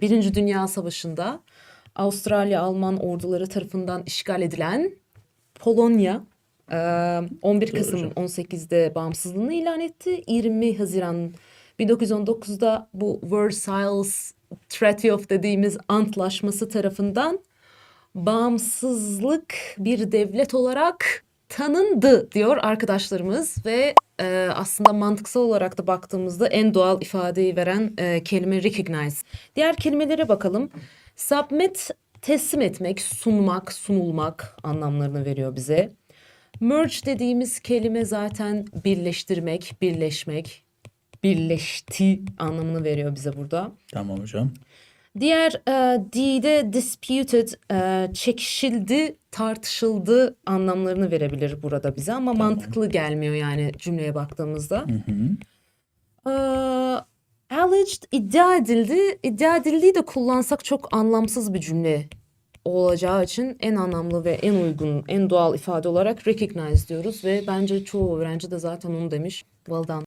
Birinci Dünya Savaşı'nda Avustralya-Alman orduları tarafından işgal edilen Polonya e, 11 Doğru Kasım hocam. 18'de bağımsızlığını ilan etti. 20 Haziran 1919'da bu Versailles Treaty of dediğimiz antlaşması tarafından bağımsızlık bir devlet olarak tanındı diyor arkadaşlarımız ve e, aslında mantıksal olarak da baktığımızda en doğal ifadeyi veren e, kelime recognize. Diğer kelimelere bakalım. Submit teslim etmek, sunmak, sunulmak anlamlarını veriyor bize. Merge dediğimiz kelime zaten birleştirmek, birleşmek, birleşti anlamını veriyor bize burada. Tamam hocam. Diğer e, D'de disputed, e, çekişildi, tartışıldı anlamlarını verebilir burada bize ama mantıklı gelmiyor yani cümleye baktığımızda. Hı hı. E, alleged iddia edildi. İddia edildiği de kullansak çok anlamsız bir cümle olacağı için en anlamlı ve en uygun, en doğal ifade olarak recognize diyoruz ve bence çoğu öğrenci de zaten onu demiş. Well done.